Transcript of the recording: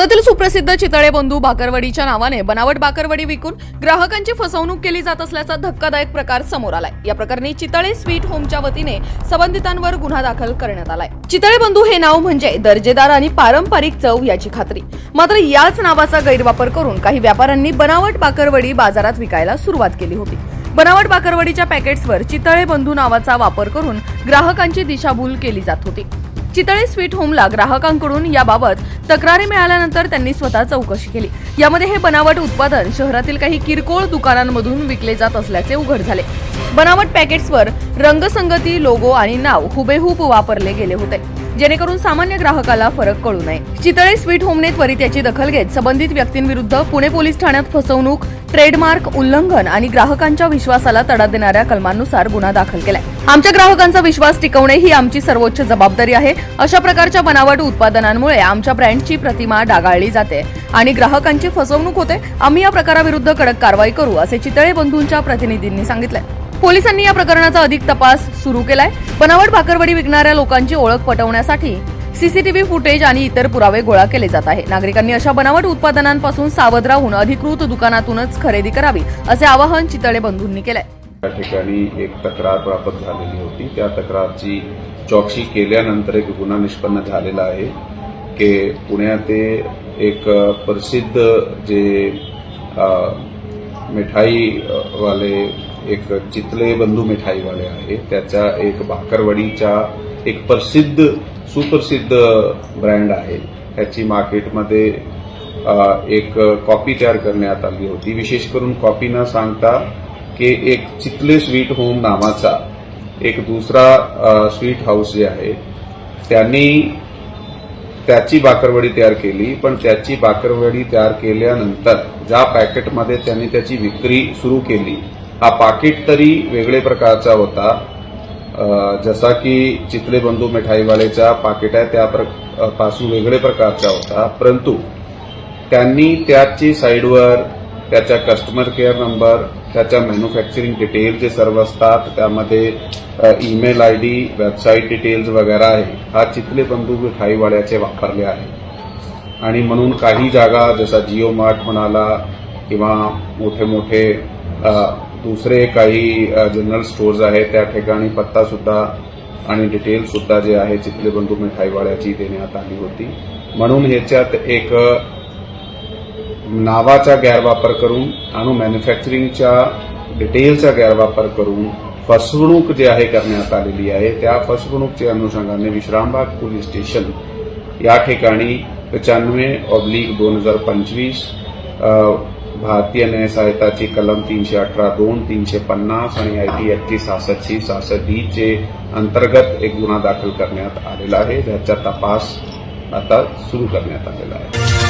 पुण्यातील सुप्रसिद्ध चितळे बंधू बाकरवडीच्या नावाने बनावट बाकरवडी विकून ग्राहकांची फसवणूक केली जात असल्याचा धक्कादायक प्रकार समोर आलाय. या प्रकरणी चितळे स्वीट होमच्या वतीने संबंधितांवर गुन्हा दाखल करण्यात आलाय. चितळे बंधू हे नाव म्हणजे दर्जेदार आणि पारंपरिक चव याची खात्री. मात्र याच नावाचा गैरवापर करून काही व्यापाऱ्यांनी बनावट बाकरवडी बाजारात विकायला सुरुवात केली होती. बनावट बाकरवडीच्या पॅकेट्सवर चितळे बंधू नावाचा वापर करून ग्राहकांची दिशाभूल केली जात होती. चितळे स्वीट होमला ग्राहकांकडून याबाबत तक्रारी मिळाल्यानंतर त्यांनी स्वतः चौकशी केली. यामध्ये हे बनावट उत्पादन शहरातील काही किरकोळ दुकानांमधून विकले जात असल्याचे उघड झाले. बनावट पॅकेट्सवर रंगसंगती लोगो आणि नाव हुबेहूब वापरले गेले होते. जेणेकरून सामान्य ग्राहकाला फरक कळू नये. चितळे स्वीट होमने त्वरित याची दखल घेत संबंधित व्यक्तींविरुद्ध पुणे पोलीस ठाण्यात फसवणूक ट्रेडमार्क उल्लंघन आणि ग्राहकांच्या विश्वासाला तडा देणाऱ्या कलमांनुसार गुन्हा दाखल केलाय. आमच्या ग्राहकांचा विश्वास टिकवणे ही आमची सर्वोच्च जबाबदारी आहे. अशा प्रकारच्या बनावट उत्पादनांमुळे आमच्या ब्रँडची प्रतिमा डागाळली जाते आणि ग्राहकांची फसवणूक होते. आम्ही या प्रकाराविरुद्ध कडक कारवाई करू असे चितळे बंधूंच्या प्रतिनिधींनी सांगितलं पोलिसांनी या प्रकरणाचा अधिक तपास सुरू केलाय. बनावट भाकरवडी विकणाऱ्या लोकांची ओळख पटवण्यासाठी सीसीटीव्ही फुटेज आणि इतर पुरावे गोळा केले जात आहे नागरिकांनी अशा बनावट उत्पादनांपासून सावध राहून अधिकृत दुकानातूनच खरेदी करावी असे आवाहन चितळे बंधूंनी केलंय. त्या ठिकाणी एक तक्रार प्राप्त झालेली होती. त्या तक्रारची चौकशी केल्यानंतर एक गुन्हा निष्पन्न झालेला आहे की पुण्याते एक प्रसिद्ध जे मिठाईवाले एक चितले बंधू मिठाईवाले आहे. त्याचा एक भाकरवडीच्या एक प्रसिद्ध सुप्रसिद्ध ब्रँड आहे. त्याची मार्केटमध्ये एक कॉपी तयार करण्यात आली होती. विशेष करून कॉपी न सांगता की एक चितले स्वीट होम नावाचा एक दुसरा स्वीट हाऊस जे आहे त्यांनी त्याची बाकरवडी तयार केली. पण त्याची बाकरवडी तयार केल्यानंतर ज्या पॅकेटमध्ये त्यांनी त्याची विक्री सुरू केली हा पाकिट तरी वेगळे प्रकारचा होता. जसा की चितले बंधू मिठाईवालेचा पाकिट आहे त्या प्र- पासून वेगळे प्रकारचा होता. परंतु त्यांनी त्याची साईडवर त्याच्या कस्टमर केअर नंबर त्याच्या मॅन्युफॅक्चरिंग डिटेल जे सर्व असतात त्यामध्ये email I D website details वगैरे आहे हा चितले बंधू मिठाईवाड्याचे वापरले आहे. आणि म्हणून काही जागा जसा जिओ मार्ट म्हणाला किंवा मोठे मोठे दुसरे काही जनरल स्टोर्स आहेत त्या ठिकाणी पत्ता सुद्धा आणि डिटेल सुद्धा जे आहे चिखले बंधू मिठाईवाड्याची देण्यात आली होती. म्हणून ह्याच्यात एक नावाचा गैरवापर करून आणि मॅन्युफॅक्चरिंगच्या डिटेलचा गैरवापर करून फसवणूक जे आहे करण्यात आलेली आहे त्या फसवणूकच्या अनुषंगाने विश्रामबाग पोलीस स्टेशन या ठिकाणी पचानवे ऑब्लिक दोन हजार पंचवीस भारतीय न्याय सहायताची कलम तीनशे अठरा दोन तीनशे पन्नास आणि आय टी एकशे सहासष्टची सहासष्ट डी चे अंतर्गत एक गुन्हा दाखल करण्यात आलेला आहे. ज्याचा तपास आता सुरू करण्यात आलेला आहे.